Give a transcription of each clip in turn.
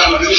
I'm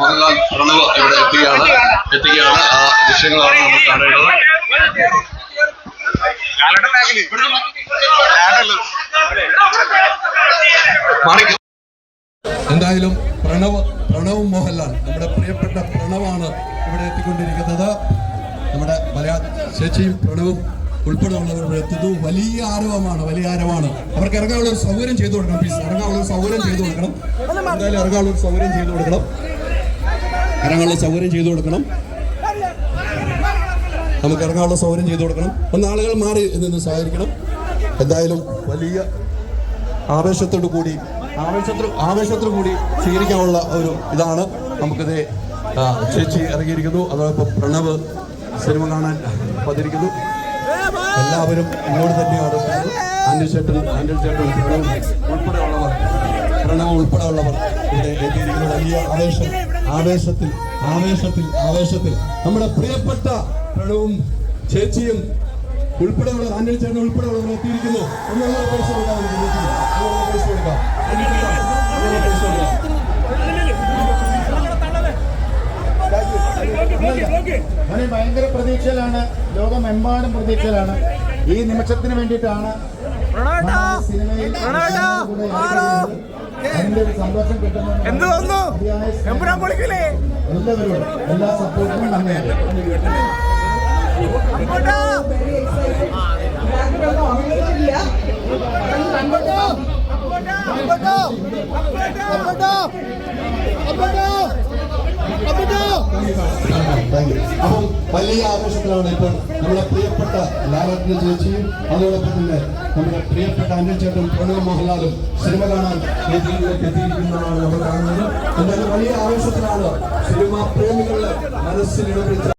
Mohanlal Pranav ഇവിടെ എത്തുകയാണ് എത്തുകയാണ് ആ ദൃശ്യങ്ങളാണ് നമ്മൾ കാണേണ്ടത് എന്തായാലും പ്രണവ് പ്രണവ് മോഹൻലാൽ നമ്മുടെ പ്രിയപ്പെട്ട പ്രണവാണ് ഇവിടെ എത്തിക്കൊണ്ടിരിക്കുന്നത്. നമ്മുടെ മലയാള ചേച്ചിയും പ്രണവും ഉൾപ്പെടെയുള്ളവർ ഇവിടെ എത്തുന്നു. വലിയ ആരവമാണ് വലിയ ആരവമാണ്. അവർക്ക് ഇറങ്ങാനുള്ള ഒരു സൗകര്യം ചെയ്തു കൊടുക്കണം പ്ലീസ് ഇറങ്ങാനുള്ള ഒരു സൗകര്യം ചെയ്തു കൊടുക്കണം. എന്തായാലും ഇറങ്ങാനുള്ള ഒരു സൗകര്യം ചെയ്തു കൊടുക്കണം. ഇറങ്ങാനുള്ള സൗകര്യം ചെയ്തു കൊടുക്കണം. നമുക്ക് ഇറങ്ങാനുള്ള സൗകര്യം ചെയ്തു കൊടുക്കണം. ഒന്ന് ആളുകൾ മാറി നിന്ന് സഹകരിക്കണം. എന്തായാലും വലിയ ആവേശത്തോടു കൂടി ആവേശത്തിൽ ആവേശത്തോടു കൂടി സ്വീകരിക്കാനുള്ള ഒരു ഇതാണ് നമുക്കിത് ചേച്ചി ഇറങ്ങിയിരിക്കുന്നു. അതോടൊപ്പം പ്രണവ് സിനിമ കാണാൻ പതിരിക്കുന്നു എല്ലാവരും ഇങ്ങോട്ട് തന്നെയാണ്. എത്തുന്നത്. ചേട്ടൻ ആൻഡി ചേട്ടൻ ഉൾപ്പെടെയുള്ളവർ പ്രണവ് ഉൾപ്പെടെയുള്ളവർ ഇവിടെ എത്തിയിരിക്കുന്ന വലിയ ആവേശം ആവേശത്തിൽ ആവേശത്തിൽ ആവേശത്തിൽ. നമ്മുടെ പ്രിയപ്പെട്ട പ്രണവും ചേച്ചിയും ഉൾപ്പെടെയുള്ള അനിൽ ചേട്ടൻ ഉൾപ്പെടെയുള്ളവർ എത്തിയിരിക്കുന്നു. ഒന്നുള്ള പൈസ കൊടുക്കാം നമുക്ക് ചേച്ചി. ഒന്നുള്ള പൈസ കൊടുക്കാം. പൈസ കൊടുക്കാം. അവന് ഭയങ്കര പ്രതീക്ഷയിലാണ് ലോകമെമ്പാടും പ്രതീക്ഷയിലാണ്. ഈ നിമിഷത്തിന് വേണ്ടിയിട്ടാണ് സിനിമയിൽ. അതിന്റെ ഒരു സന്തോഷം കിട്ടുന്ന എന്ത് തോന്നുന്നു? എമ്പുരാൻ പൊളിക്കില്ലേ? എല്ലാവരോടും എല്ലാ സപ്പോർട്ടിനും നന്ദി അങ്ങോട്ടോ? അങ്ങോട്ടോ? അങ്ങോട്ടോ? Thank you. അപ്പം വലിയ ആഘോഷത്തിലാണ് ഇപ്പോൾ നമ്മുടെ പ്രിയപ്പെട്ട ലാലറ്റിന്റെ ചേച്ചിയും അതോടൊപ്പം തന്നെ നമ്മുടെ പ്രിയപ്പെട്ട അനിൽ ചേട്ടൻ പ്രണവ് മോഹൻലാലും സിനിമ കാണാൻ വേദിയിലേക്ക് എത്തിയിരിക്കുന്നതാണ് നമ്മൾ കാണുന്നത് എന്തായാലും വലിയ ആവേശത്തിലാണ് സിനിമ പ്രേമികളുടെ മനസ്സിൽ പിടിച്ച